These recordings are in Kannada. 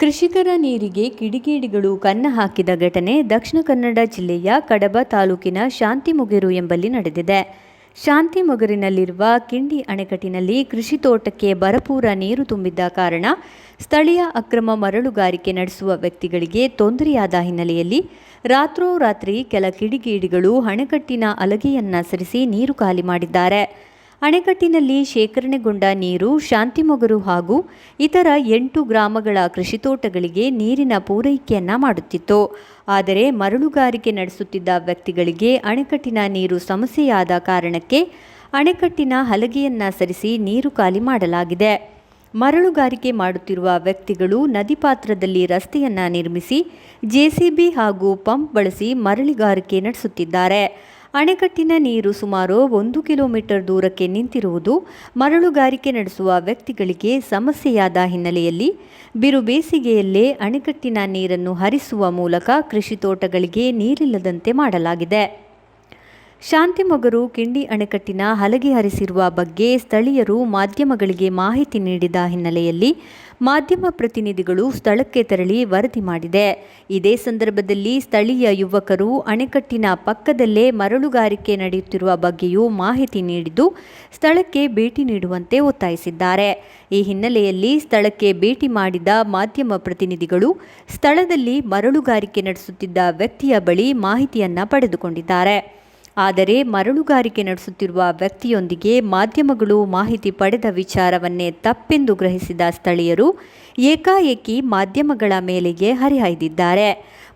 ಕೃಷಿಕರ ನೀರಿಗೆ ಕಿಡಿಗೇಡಿಗಳು ಕನ್ನ ಹಾಕಿದ ಘಟನೆ ದಕ್ಷಿಣ ಕನ್ನಡ ಜಿಲ್ಲೆಯ ಕಡಬ ತಾಲೂಕಿನ ಶಾಂತಿಮೊಗೆರು ಎಂಬಲ್ಲಿ ನಡೆದಿದೆ. ಶಾಂತಿಮೊಗರಿನಲ್ಲಿರುವ ಕಿಂಡಿ ಅಣೆಕಟ್ಟಿನಲ್ಲಿ ಕೃಷಿ ತೋಟಕ್ಕೆ ಭರಪೂರ ನೀರು ತುಂಬಿದ್ದ ಕಾರಣ ಸ್ಥಳೀಯ ಅಕ್ರಮ ಮರಳುಗಾರಿಕೆ ನಡೆಸುವ ವ್ಯಕ್ತಿಗಳಿಗೆ ತೊಂದರೆಯಾದ ಹಿನ್ನೆಲೆಯಲ್ಲಿ ರಾತ್ರೋರಾತ್ರಿ ಕೆಲ ಕಿಡಿಗೇಡಿಗಳು ಅಣೆಕಟ್ಟಿನ ಅಲಗೆಯನ್ನ ಸರಿಸಿ ನೀರು ಖಾಲಿ ಮಾಡಿದ್ದಾರೆ. ಅಣೆಕಟ್ಟಿನಲ್ಲಿ ಶೇಖರಣೆಗೊಂಡ ನೀರು ಶಾಂತಿಮೊಗರು ಹಾಗೂ ಇತರ ಎಂಟು ಗ್ರಾಮಗಳ ಕೃಷಿ ತೋಟಗಳಿಗೆ ನೀರಿನ ಪೂರೈಕೆಯನ್ನ ಮಾಡುತ್ತಿತ್ತು. ಆದರೆ ಮರಳುಗಾರಿಕೆ ನಡೆಸುತ್ತಿದ್ದ ವ್ಯಕ್ತಿಗಳಿಗೆ ಅಣೆಕಟ್ಟಿನ ನೀರು ಸಮಸ್ಯೆಯಾದ ಕಾರಣಕ್ಕೆ ಅಣೆಕಟ್ಟಿನ ಹಲಗೆಯನ್ನು ಸರಿಸಿ ನೀರು ಖಾಲಿ ಮಾಡಲಾಗಿದೆ. ಮರಳುಗಾರಿಕೆ ಮಾಡುತ್ತಿರುವ ವ್ಯಕ್ತಿಗಳು ನದಿ ಪಾತ್ರದಲ್ಲಿ ರಸ್ತೆಯನ್ನು ನಿರ್ಮಿಸಿ ಜೆಸಿಬಿ ಹಾಗೂ ಪಂಪ್ ಬಳಸಿ ಮರಳುಗಾರಿಕೆ ನಡೆಸುತ್ತಿದ್ದಾರೆ. ಅಣೆಕಟ್ಟಿನ ನೀರು ಸುಮಾರು ಒಂದು ಕಿಲೋಮೀಟರ್ ದೂರಕ್ಕೆ ನಿಂತಿರುವುದು ಮರಳುಗಾರಿಕೆ ನಡೆಸುವ ವ್ಯಕ್ತಿಗಳಿಗೆ ಸಮಸ್ಯೆಯಾದ ಹಿನ್ನೆಲೆಯಲ್ಲಿ ಬಿರು ಬೇಸಿಗೆಯಲ್ಲೇ ಅಣೆಕಟ್ಟಿನ ನೀರನ್ನು ಹರಿಸುವ ಮೂಲಕ ಕೃಷಿ ತೋಟಗಳಿಗೆ ನೀರಿಲ್ಲದಂತೆ ಮಾಡಲಾಗಿದೆ. ಶಾಂತಿಮೊಗರು ಕಿಂಡಿ ಅಣೆಕಟ್ಟಿನ ಹಲಗೆ ಹರಿಸಿರುವ ಬಗ್ಗೆ ಸ್ಥಳೀಯರು ಮಾಧ್ಯಮಗಳಿಗೆ ಮಾಹಿತಿ ನೀಡಿದ ಹಿನ್ನೆಲೆಯಲ್ಲಿ ಮಾಧ್ಯಮ ಪ್ರತಿನಿಧಿಗಳು ಸ್ಥಳಕ್ಕೆ ತೆರಳಿ ವರದಿ ಮಾಡಿದೆ. ಇದೇ ಸಂದರ್ಭದಲ್ಲಿ ಸ್ಥಳೀಯ ಯುವಕರು ಅಣೆಕಟ್ಟಿನ ಪಕ್ಕದಲ್ಲೇ ಮರಳುಗಾರಿಕೆ ನಡೆಯುತ್ತಿರುವ ಬಗ್ಗೆಯೂ ಮಾಹಿತಿ ನೀಡಿದ್ದು, ಸ್ಥಳಕ್ಕೆ ಭೇಟಿ ನೀಡುವಂತೆ ಒತ್ತಾಯಿಸಿದ್ದಾರೆ. ಈ ಹಿನ್ನೆಲೆಯಲ್ಲಿ ಸ್ಥಳಕ್ಕೆ ಭೇಟಿ ಮಾಡಿದ ಮಾಧ್ಯಮ ಪ್ರತಿನಿಧಿಗಳು ಸ್ಥಳದಲ್ಲಿ ಮರಳುಗಾರಿಕೆ ನಡೆಸುತ್ತಿದ್ದ ವ್ಯಕ್ತಿಯ ಬಳಿ ಮಾಹಿತಿಯನ್ನ ಪಡೆದುಕೊಂಡಿದ್ದಾರೆ. ಆದರೆ ಮರಳುಗಾರಿಕೆ ನಡೆಸುತ್ತಿರುವ ವ್ಯಕ್ತಿಯೊಂದಿಗೆ ಮಾಧ್ಯಮಗಳು ಮಾಹಿತಿ ಪಡೆದ ವಿಚಾರವನ್ನೇ ತಪ್ಪೆಂದು ಗ್ರಹಿಸಿದ ಸ್ಥಳೀಯರು ಏಕಾಏಕಿ ಮಾಧ್ಯಮಗಳ ಮೇಲೆಗೆ ಹರಿಹಾಯ್ದಿದ್ದಾರೆ.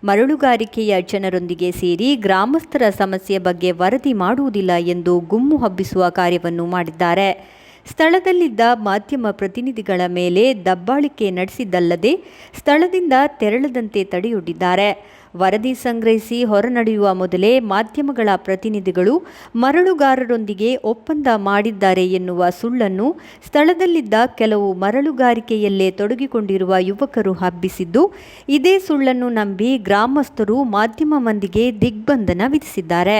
ಮರಳುಗಾರಿಕೆಯ ಜನರೊಂದಿಗೆ ಸೇರಿ ಗ್ರಾಮಸ್ಥರ ಸಮಸ್ಯೆ ಬಗ್ಗೆ ವರದಿ ಮಾಡುವುದಿಲ್ಲ ಎಂದು ಗುಮ್ಮು ಹಬ್ಬಿಸುವ ಕಾರ್ಯವನ್ನು ಮಾಡಿದ್ದಾರೆ. ಸ್ಥಳದಲ್ಲಿದ್ದ ಮಾಧ್ಯಮ ಪ್ರತಿನಿಧಿಗಳ ಮೇಲೆ ದಬ್ಬಾಳಿಕೆ ನಡೆಸಿದ್ದಲ್ಲದೆ ಸ್ಥಳದಿಂದ ತೆರಳದಂತೆ ತಡೆಯೊಡ್ಡಿದ್ದಾರೆ. ವರದಿ ಸಂಗ್ರಹಿಸಿ ಹೊರನಡೆಯುವ ಮೊದಲೇ ಮಾಧ್ಯಮಗಳ ಪ್ರತಿನಿಧಿಗಳು ಮರಳುಗಾರರೊಂದಿಗೆ ಒಪ್ಪಂದ ಮಾಡಿದ್ದಾರೆ ಎನ್ನುವ ಸುಳ್ಳನ್ನು ಸ್ಥಳದಲ್ಲಿದ್ದ ಕೆಲವು ಮರಳುಗಾರಿಕೆಯಲ್ಲೇ ತೊಡಗಿಕೊಂಡಿರುವ ಯುವಕರು ಹಬ್ಬಿಸಿದ್ದು, ಇದೇ ಸುಳ್ಳನ್ನು ನಂಬಿ ಗ್ರಾಮಸ್ಥರು ಮಾಧ್ಯಮ ಮಂದಿಗೆ ದಿಗ್ಬಂಧನ ವಿಧಿಸಿದ್ದಾರೆ.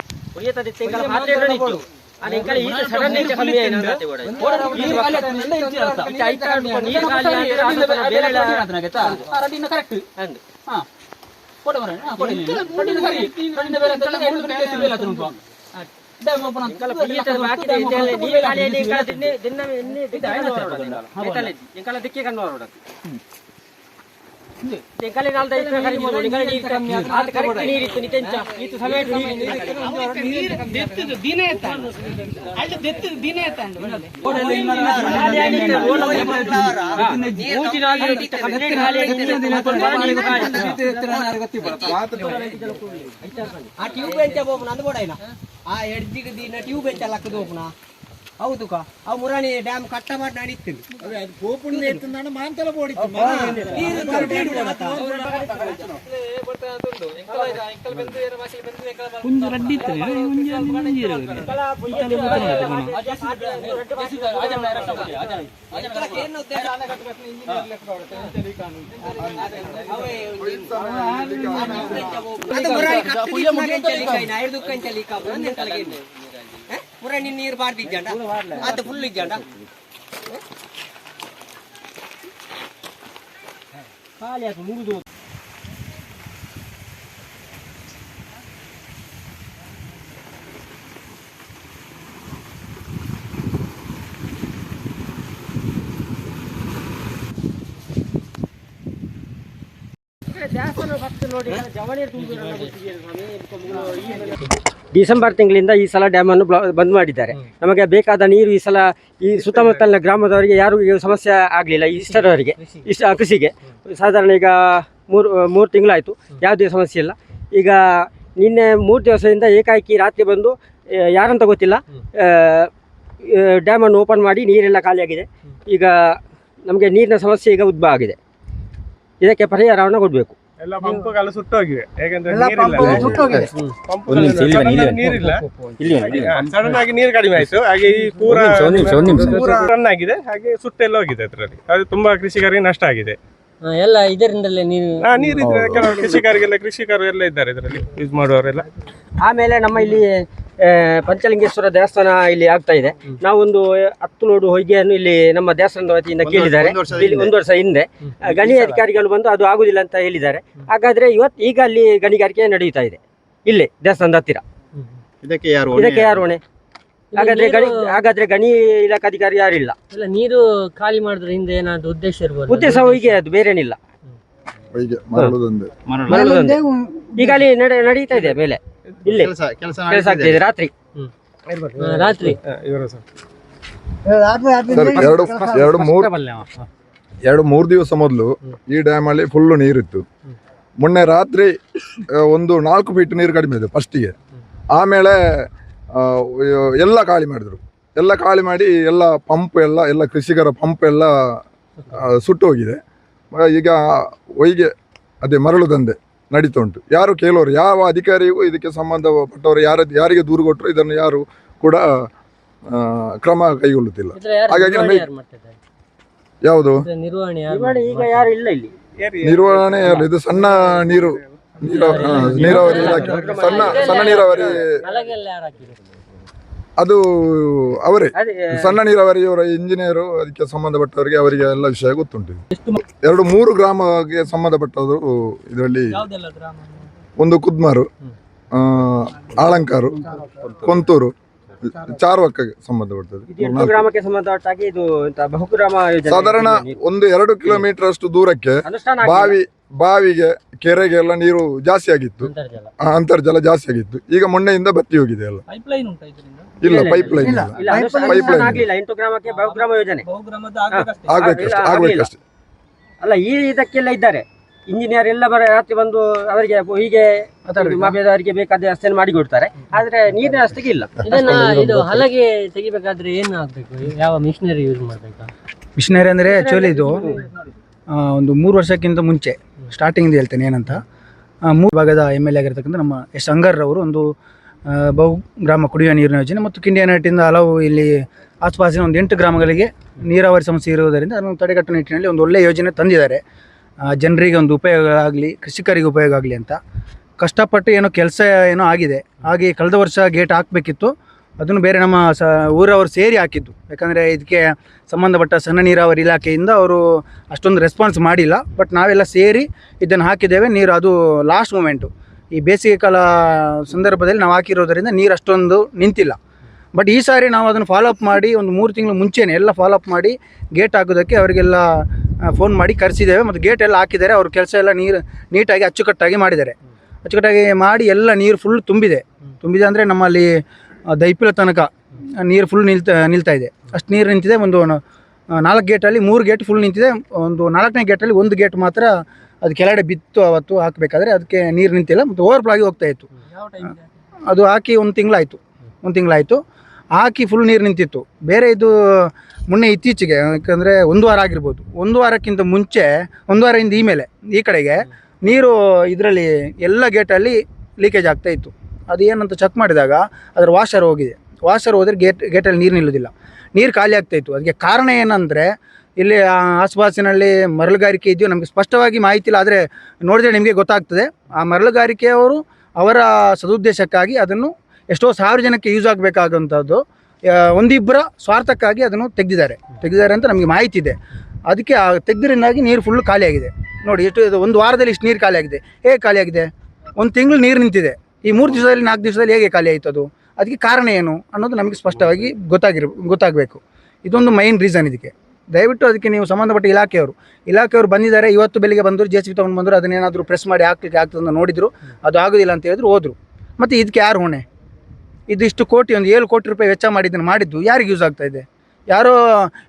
ಎಂಕಲ ಭಾತೆ ಹೇಳಿದ್ದು ಅದು ಎಂಕಲ ಈತ ಸಡನ್ ಈತ ಕಮ್ಮಿ ಆಯ್ನ ಅಂತಾತೆ ಬೋಡ ಈತ ಐತ ನೀರು ಖಾಲಿ ಆದ್ರೆ ಅದು ಬೇರೆ ಕರೆಕ್ಟ್ ಅಂದ್ ಹಾ ಕೊಡ ಮರ ಎಂಕಲ ಪೀತ ಬಾಕಿದೆ ಇದೆಲ್ಲ ನೀರು ಖಾಲಿ ಆಯ್ತು ಎಂಕಲ ದಿನ ದಿನ ಎನ್ನೆ ದಿಕ್ಕ ಎಂಕಲ ದಿಕ್ಕೆ ಕಣ್ಣು ಹೊರಡಕ್ಕೆ ಎಂಕಲೆ ನಾಲ್ದ ಇತ್ತು ಕರಿಬೋದು ಎಂಕಲ ನೀರು ಕಮ್ಮಿ ಆದ ಕರೆಕ್ಟ್ ನೀರಿತ್ತು ನಿಜ ಈತು ಸಮಯ ಹೌದು ಆ ಅವು ಮುರಾಣಿ ಡ್ಯಾಮ್ ಕಟ್ಟ ಮಾಡಿ ನಡೀತೀನಿ ಅದು ಗೋಪುಣ್ಣ ಎತ್ತಿಂದ ಮಾಂತಲ ಬೋಡಿ ಕುಂಜು ರಡ್ಡಿ ಅದು ಮುರಾಣಿ ಕಟ್ಟ ಕೈ ಕಾಪು. ನನ್ನ ತಲೆಗೆ ಮುರಾಣಿ ಕಟ್ಟಿನ ಐದು ಕಂಚಲಿ ಮುರಾಣಿ ನೀರು ಬಾರ್ದಿಜ್ಜಂಡ ಅದು ಫುಲ್ ಇಜ್ಜಂಡ ಖಾಲಿ ಆಯ್ತು ಮುಗಿದು ಡಿಸೆಂಬರ್ ತಿಂಗಳಿಂದ ಈ ಸಲ ಡ್ಯಾಮನ್ನು ಬ್ಲಾ- ಬಂದ್ ಮಾಡಿದ್ದಾರೆ. ನಮಗೆ ಬೇಕಾದ ನೀರು ಈ ಸಲ ಈ ಸುತ್ತಮುತ್ತಲಿನ ಗ್ರಾಮದವರಿಗೆ ಯಾರು ಸಮಸ್ಯೆ ಆಗಲಿಲ್ಲ ಇಷ್ಟರವರಿಗೆ. ಇಷ್ಟ ಕೃಷಿಗೆ. ಸಾಧಾರಣ ಈಗ ಮೂರು ಮೂರು ತಿಂಗಳಾಯಿತು. ಯಾವುದೇ ಸಮಸ್ಯೆ ಇಲ್ಲ. ಈಗ ನಿನ್ನೆ ಮೂರು ದಿವಸದಿಂದ ಏಕಾಏಕಿ ರಾತ್ರಿ ಬಂದು ಯಾರಂತ ಗೊತ್ತಿಲ್ಲ. ಡ್ಯಾಮನ್ನು ಓಪನ್ ಮಾಡಿ ನೀರೆಲ್ಲ ಖಾಲಿಯಾಗಿದೆ. ಈಗ ನಮಗೆ ನೀರಿನ ಸಮಸ್ಯೆ ಈಗ ಉದ್ಭವ ಆಗಿದೆ. ಇದಕ್ಕೆ ಪರಿಹಾರವನ್ನು ಕೊಡಬೇಕು. ಎಲ್ಲ ಪಂಪ್ಗೆಲ್ಲ ಸುಟ್ಟೋಗಿವೆ ನೀರಿಲ್ಲ. ಸಡನ್ ಆಗಿ ನೀರು ಕಡಿಮೆ ಆಯ್ತು. ಹಾಗೆ ಈ ಪೂರಾ ರನ್ ಆಗಿದೆ ಹಾಗೆ ಸುಟ್ಟೆಲ್ಲ ಹೋಗಿದೆ ಅದರಲ್ಲಿ. ಅದು ತುಂಬಾ ಕೃಷಿಕರಿಗೆ ನಷ್ಟ ಆಗಿದೆ. ಎಲ್ಲ ಇದರಿಂದಲೇ ನೀರು ನೀರಿದ್ರೆ ಕೆಲವು ಕೃಷಿಕರಿಗೆಲ್ಲ ಕೃಷಿಕರು ಎಲ್ಲ ಇದ್ದಾರೆ ಇದರಲ್ಲಿ ಯೂಸ್ ಮಾಡುವವರೆಲ್ಲ. ಆಮೇಲೆ ನಮ್ಮ ಇಲ್ಲಿ ಪಂಚಲಿಂಗೇಶ್ವರ ದೇವಸ್ಥಾನ ಇಲ್ಲಿ ಆಗ್ತಾ ಇದೆ. ನಾವೊಂದು ಹತ್ತು ಲೋಡು ಹೊಯ್ಗೆಯನ್ನು ಇಲ್ಲಿ ನಮ್ಮ ದೇವಸ್ಥಾನದ ವತಿಯಿಂದ ಕೇಳಿದ್ದಾರೆ. ಇಲ್ಲಿ ಒಂದು ವರ್ಷ ಹಿಂದೆ. ಗಣಿ ಅಧಿಕಾರಿಗಳು ಬಂದು ಅದು ಆಗುದಿಲ್ಲ ಅಂತ ಹೇಳಿದ್ದಾರೆ. ಹಾಗಾದ್ರೆ ಇವತ್ತು ಈಗ ಅಲ್ಲಿ ಗಣಿಗಾರಿಕೆ ನಡೆಯುತ್ತಾ ಇದೆ. ಇಲ್ಲಿ ದೇವಸ್ಥಾನದ ಹತ್ತಿರ. ಇದಕ್ಕೆ ಯಾರು ಇದಕ್ಕೆ ಯಾರು ಹೊಣೆ? ಹಾಗಾದ್ರೆ ಗಣಿ ಹಾಗಾದ್ರೆ ಗಣಿ ಇಲಾಖಾಧಿಕಾರಿ ಯಾರಿಲ್ಲ? ಇಲ್ಲ ನೀರು ಖಾಲಿ ಮಾಡಿದ್ರೆ ಹಿಂದೆ ಏನಾದ್ರು ಉದ್ದೇಶ ಇರ್ಬೋದು? ಉದ್ದೇಶ ಹೊಯ್ಗೆ ಅದು ಬೇರೇನಿಲ್ಲ. ಹೀಗೆ ಮರಳುದೊಂದು. ಮರಳುದಂತೆ. ಈಗ ಅಲ್ಲಿ ನಡೆ ನಡೀತಾ ಇದೆ ಮೇಲೆ. ಇಲ್ಲೇ ಕೆಲಸ ಕೆಲಸ ಕೆಲಸ ಆಗ್ತಾ ಇದೆ ರಾತ್ರಿ. ರಾತ್ರಿ. ಇವರು ಸರ್. ಎರಡು ಎರಡು ಮೂರು ಎರಡು ಮೂರು ದಿವಸ ಮೊದಲು ಈ ಡ್ಯಾಮ್ ಅಲ್ಲಿ ಫುಲ್ಲು ನೀರಿತ್ತು. ಮೊನ್ನೆ ರಾತ್ರಿ ಒಂದು ನಾಲ್ಕು ಫೀಟ್ ನೀರು ಕಡಿಮೆ ಇದೆ ಫಸ್ಟಿಗೆ ಆಮೇಲೆ ಎಲ್ಲ ಖಾಲಿ ಮಾಡಿದ್ರು. ಎಲ್ಲ ಖಾಲಿ ಮಾಡಿ ಎಲ್ಲ ಪಂಪ್ ಎಲ್ಲ ಎಲ್ಲ ಕೃಷಿಕರ ಪಂಪ್ ಎಲ್ಲ ಸುಟ್ಟು ಹೋಗಿದೆ. ಈಗ ಒಯ್ಗೆ ಅದೇ ಮರಳು ದಂಧೆ. ನಡೀತಾ ಉಂಟು ಯಾರು ಕೇಳೋರು ಯಾವ ಅಧಿಕಾರಿಗೂ ಇದಕ್ಕೆ ಸಂಬಂಧಪಟ್ಟವರು ಯಾರ ಯಾರಿಗೆ ದೂರು ಕೊಟ್ಟರು ಇದನ್ನು ಯಾರು ಕೂಡ ಕ್ರಮ ಕೈಗೊಳ್ಳುತ್ತಿಲ್ಲ. ಹಾಗಾಗಿ ನಮಗೆ- ಯಾವುದು? ನಿರ್ವಹಣೆ ಇವಾಗ ಯಾರು ಇಲ್ಲ ಇಲ್ಲಿ. ನಿರ್ವಹಣೆ ಇದು ಸಣ್ಣ ನೀರು ನೀರಾವರಿ ಇಲಾಖೆ. ಸಣ್ಣ ಸಣ್ಣ ನೀರಾವರಿ ಅದು ಅವರೇ. ಸಣ್ಣ ನೀರಾವರಿಯವರ ಇಂಜಿನಿಯರು ಅದಕ್ಕೆ ಸಂಬಂಧಪಟ್ಟವರಿಗೆ ಅವರಿಗೆ ಎಲ್ಲ ವಿಷಯ ಗೊತ್ತುಂಟು. ಎರಡು ಮೂರು ಗ್ರಾಮಕ್ಕೆ ಸಂಬಂಧಪಟ್ಟವರು ಇದರಲ್ಲಿ ಒಂದು ಕುದ್ಮಾರು ಆಳಂಕಾರು ಕೊಂತೂರು ಚಾರ್ವಕ್ಕಗೆ ಸಂಬಂಧಪಟ್ಟದ್ದು. ಸಾಧಾರಣ ಒಂದು ಎರಡು ಕಿಲೋಮೀಟರ್ ಅಷ್ಟು ದೂರಕ್ಕೆ ಬಾವಿ ಬಾವಿಗೆ ಕೆರೆಗೆ ಎಲ್ಲ ನೀರು ಜಾಸ್ತಿ ಆಗಿತ್ತು. ಅಂತರ್ಜಲ. ಆ, ಅಂತರ್ಜಲ ಜಾಸ್ತಿ ಆಗಿತ್ತು. ಈಗ ಮೊನ್ನೆಯಿಂದ ಬತ್ತಿ ಹೋಗಿದೆ ಎಲ್ಲ. ಉಂಟಾ ಇದರಿಂದ? ಇಲ್ಲ ಪೈಪ್ ಲೈನ್ ಇಲ್ಲ. ಲೈನ್ ಆಗ್ಲಿಲ್ಲ. ಎಂಟು ಗ್ರಾಮಕ್ಕೆ ಬಹುಗ್ರಾಮ ಯೋಜನೆ. ಬಹುಗ್ರಾಮದ ಆಗ್ಬೇಕಷ್ಟೇ. ಆಗ್ಬೇಕಷ್ಟೇ ಇಲ್ಲ, ಆಗ್ಬೇಕಷ್ಟೇ. ಅಲ್ಲ ಈ ಇದಕ್ಕೆಲ್ಲ ಇದ್ದಾರೆ. ಇಂಜಿನಿಯರ್ ಎಲ್ಲ ಬರ ರಾತ್ರಿ ಬಂದು ಅವರಿಗೆ ಹೀಗೆ ಮಾಬೇದವರಿಗೆ ಬೇಕಾದ ವ್ಯವಸ್ಥೆ ಮಾಡಿ ಕೊಡ್ತಾರೆ. ಆದ್ರೆ ನೀರಿನ ವ್ಯವಸ್ಥೆಗೆ ಇಲ್ಲ. ಇದನ್ನ ಇದು ಹಲಗೆ ತೆಗಿಬೇಕಾದ್ರೆ ಏನು ಆಗ್ಬೇಕು? ಯಾವ ಮಿಷನರಿ ಯೂಸ್ ಮಾಡ್ಬೇಕಾ? ಮಿಷನರಿ ಅಂದ್ರೆ ಆ್ಯಕ್ಚುಲಿ ಇದು ಆ, ಒಂದು ಮೂರು ವರ್ಷಕ್ಕಿಂತ ಮುಂಚೆ. ಸ್ಟಾರ್ಟಿಂಗಿಂದ ಹೇಳ್ತೇನೆ ಏನಂತ. ಮೂರು ಭಾಗದ ಎಂ ಎಲ್ ಎ ಆಗಿರ್ತಕ್ಕಂಥ ನಮ್ಮ ಎಸ್ ಅವರು ಒಂದು ಬಹು ಗ್ರಾಮ ಕುಡಿಯುವ ನೀರಿನ ಯೋಜನೆ ಮತ್ತು ಕಿಂಡಿಯ ನಟ್ಟಿಂದ ಹಲವು ಇಲ್ಲಿ ಆಸುಪಾಸಿನ ಒಂದು ಎಂಟು ಗ್ರಾಮಗಳಿಗೆ ನೀರಾವರಿ ಸಮಸ್ಯೆ ಇರುವುದರಿಂದ ಅದನ್ನು ತಡೆಗಟ್ಟುವ ನಿಟ್ಟಿನಲ್ಲಿ ಒಂದು ಒಳ್ಳೆಯ ಯೋಜನೆ ತಂದಿದ್ದಾರೆ. ಜನರಿಗೆ ಒಂದು ಉಪಯೋಗ ಆಗಲಿ ಕೃಷಿಕರಿಗೆ ಉಪಯೋಗ ಆಗಲಿ ಅಂತ. ಕಷ್ಟಪಟ್ಟು ಏನೋ ಕೆಲಸ ಏನೋ ಆಗಿದೆ. ಹಾಗೆ ಕಳೆದ ವರ್ಷ ಗೇಟ್ ಹಾಕಬೇಕಿತ್ತು. ಅದನ್ನು ಬೇರೆ ನಮ್ಮ ಸ ಊರವರು ಸೇರಿ ಹಾಕಿದ್ದು. ಯಾಕಂದರೆ ಇದಕ್ಕೆ ಸಂಬಂಧಪಟ್ಟ ಸಣ್ಣ ನೀರಾವರಿ ಇಲಾಖೆಯಿಂದ ಅವರು ಅಷ್ಟೊಂದು ರೆಸ್ಪಾನ್ಸ್ ಮಾಡಿಲ್ಲ. ಬಟ್ ನಾವೆಲ್ಲ ಸೇರಿ ಇದನ್ನು ಹಾಕಿದ್ದೇವೆ. ನೀರು ಅದು ಲಾಸ್ಟ್ ಮೂಮೆಂಟು ಈ ಬೇಸಿಗೆ ಕಾಲ ಸಂದರ್ಭದಲ್ಲಿ ನಾವು ಹಾಕಿರೋದರಿಂದ ನೀರು ಅಷ್ಟೊಂದು ನಿಂತಿಲ್ಲ. ಬಟ್ ಈ ಸಾರಿ ನಾವು ಅದನ್ನು ಫಾಲೋಅಪ್ ಮಾಡಿ ಒಂದು ಮೂರು ತಿಂಗಳು ಮುಂಚೆನೇ ಎಲ್ಲ ಫಾಲೋಅಪ್ ಮಾಡಿ ಗೇಟ್ ಹಾಕೋದಕ್ಕೆ ಅವರಿಗೆಲ್ಲ ಫೋನ್ ಮಾಡಿ ಕರೆಸಿದ್ದೇವೆ. ಮತ್ತು ಗೇಟ್ ಎಲ್ಲ ಹಾಕಿದ್ದಾರೆ. ಅವ್ರ ಕೆಲಸ ಎಲ್ಲ ನೀರು ನೀಟಾಗಿ ಅಚ್ಚುಕಟ್ಟಾಗಿ ಮಾಡಿದ್ದಾರೆ. ಅಚ್ಚುಕಟ್ಟಾಗಿ ಮಾಡಿ ಎಲ್ಲ ನೀರು ಫುಲ್ ತುಂಬಿದೆ. ತುಂಬಿದೆ ಅಂದರೆ ನಮ್ಮಲ್ಲಿ ದೈಪಿಲ ತನಕ ನೀರು ಫುಲ್ ನಿಲ್ತಾ ನಿಲ್ತಾ ಇದೆ. ಅಷ್ಟು ನೀರು ನಿಂತಿದೆ ಒಂದು ನಾಲ್ಕು ಗೇಟಲ್ಲಿ ಮೂರು ಗೇಟ್ ಫುಲ್ ನಿಂತಿದೆ. ಒಂದು ನಾಲ್ಕನೇ ಗೇಟಲ್ಲಿ ಒಂದು ಗೇಟ್ ಮಾತ್ರ ಅದು ಕೆಳಗಡೆ ಬಿತ್ತು ಅವತ್ತು ಹಾಕಬೇಕಾದ್ರೆ ಅದಕ್ಕೆ ನೀರು ನಿಂತಿಲ್ಲ ಮತ್ತು ಓವರ್ಫ್ಲೋ ಆಗಿ ಹೋಗ್ತಾ ಇತ್ತು. ಅದು ಹಾಕಿ ಒಂದು ತಿಂಗಳಾಯಿತು. ಒಂದು ತಿಂಗಳಾಯಿತು. ಹಾಕಿ ಫುಲ್ ನೀರು ನಿಂತಿತ್ತು. ಬೇರೆ ಇದು ಮೊನ್ನೆ ಇತ್ತೀಚೆಗೆ ಯಾಕಂದರೆ ಒಂದು ವಾರ ಆಗಿರ್ಬೋದು. ಒಂದು ವಾರಕ್ಕಿಂತ ಮುಂಚೆ ಒಂದು ವಾರದಿಂದ ಈ ಮೇಲೆ ಈ ಕಡೆಗೆ ನೀರು ಇದರಲ್ಲಿ ಎಲ್ಲ ಗೇಟಲ್ಲಿ ಲೀಕೇಜ್ ಆಗ್ತಾ ಇತ್ತು. ಅದು ಏನಂತ ಚೆಕ್ ಮಾಡಿದಾಗ ಅದರ ವಾಷರ್ ಹೋಗಿದೆ. ವಾಷರ್ ಹೋದರೆ ಗೇಟ್ ಗೇಟಲ್ಲಿ ನೀರು ನಿಲ್ಲೋದಿಲ್ಲ. ನೀರು ಖಾಲಿ ಆಗ್ತಾ ಇತ್ತು. ಅದಕ್ಕೆ ಕಾರಣ ಏನಂದರೆ ಇಲ್ಲಿ ಆಸುಪಾಸಿನಲ್ಲಿ ಮರಳುಗಾರಿಕೆ ಇದೆಯೋ ನಮಗೆ ಸ್ಪಷ್ಟವಾಗಿ ಮಾಹಿತಿ ಇಲ್ಲ. ಆದರೆ ನೋಡಿದರೆ ನಿಮಗೆ ಗೊತ್ತಾಗ್ತದೆ. ಆ ಮರಳುಗಾರಿಕೆಯವರು ಅವರ ಸದುದ್ದೇಶಕ್ಕಾಗಿ ಅದನ್ನು ಎಷ್ಟೋ ಸಾವಿರ ಜನಕ್ಕೆ ಯೂಸ್ ಆಗಬೇಕಾದಂಥದ್ದು ಒಂದಿಬ್ಬರ ಸ್ವಾರ್ಥಕ್ಕಾಗಿ ಅದನ್ನು ತೆಗೆದಿದ್ದಾರೆ. ತೆಗೆದಿದ್ದಾರೆ ಅಂತ ನಮಗೆ ಮಾಹಿತಿ ಇದೆ. ಅದಕ್ಕೆ ಆ ತೆಗೆದ್ರಿಂದಾಗಿ ನೀರು ಫುಲ್ ಖಾಲಿಯಾಗಿದೆ ನೋಡಿ, ಎಷ್ಟು, ಒಂದು ವಾರದಲ್ಲಿ ಇಷ್ಟು ನೀರು ಖಾಲಿಯಾಗಿದೆ ಹೇಗೆ ಖಾಲಿಯಾಗಿದೆ ಒಂದು ತಿಂಗಳು ನೀರು ನಿಂತಿದೆ. ಈ ಮೂರು ದಿವಸದಲ್ಲಿ, ನಾಲ್ಕು ದಿವಸದಲ್ಲಿ ಹೇಗೆ ಖಾಲಿ ಆಯಿತು ಅದು? ಅದಕ್ಕೆ ಕಾರಣ ಏನು ಅನ್ನೋದು ನಮಗೆ ಸ್ಪಷ್ಟವಾಗಿ ಗೊತ್ತಾಗಿರ್, ಗೊತ್ತಾಗಬೇಕು. ಇದೊಂದು ಮೈನ್ ರೀಸನ್ ಇದಕ್ಕೆ. ದಯವಿಟ್ಟು ಅದಕ್ಕೆ ನೀವು ಸಂಬಂಧಪಟ್ಟ ಇಲಾಖೆಯವರು. ಇಲಾಖೆಯವರು ಬಂದಿದ್ದಾರೆ, ಇವತ್ತು ಬೆಳಿಗ್ಗೆ ಬಂದರು ಜೆ ಸಿ ತೊಗೊಂಡು ಬಂದರು ಅದನ್ನೇನಾದರೂ ಪ್ರೆಸ್ ಮಾಡಿ ಹಾಕ್ಲಿಕ್ಕೆ ಆಗ್ತದೆ ಅಂತ ನೋಡಿದರು, ಅದು ಆಗೋದಿಲ್ಲ ಅಂತ ಹೇಳಿದ್ರು, ಹೋದರು. ಮತ್ತು ಇದಕ್ಕೆ ಯಾರು ಹೊಣೆ? ಇದಿಷ್ಟು ಕೋಟಿ, ಒಂದು ಏಳು ಕೋಟಿ ರೂಪಾಯಿ ವೆಚ್ಚ ಮಾಡಿದ್ದನ್ನು ಮಾಡಿದ್ದು, ಯಾರಿಗೆ ಯೂಸ್ ಆಗ್ತಾ ಇದೆ? ಯಾರೋ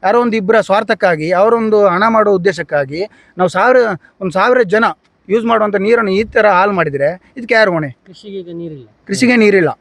ಯಾರೋ ಒಂದು ಇಬ್ಬರ ಸ್ವಾರ್ಥಕ್ಕಾಗಿ ಅವರೊಂದು ಹಣ ಮಾಡೋ ಉದ್ದೇಶಕ್ಕಾಗಿ, ನಾವು ಸಾವಿರ, ಒಂದು ಸಾವಿರ ಜನ ಯೂಸ್ ಮಾಡುವಂಥ ನೀರನ್ನು ಈ ಥರ ಹಾಲು ಮಾಡಿದರೆ ಇದಕ್ಕೆ ಯಾರು ಹೊಣೆ? ಕೃಷಿಗೆ ಈಗ ನೀರಿಲ್ಲ. ಕೃಷಿಗೆ ನೀರಿಲ್ಲ.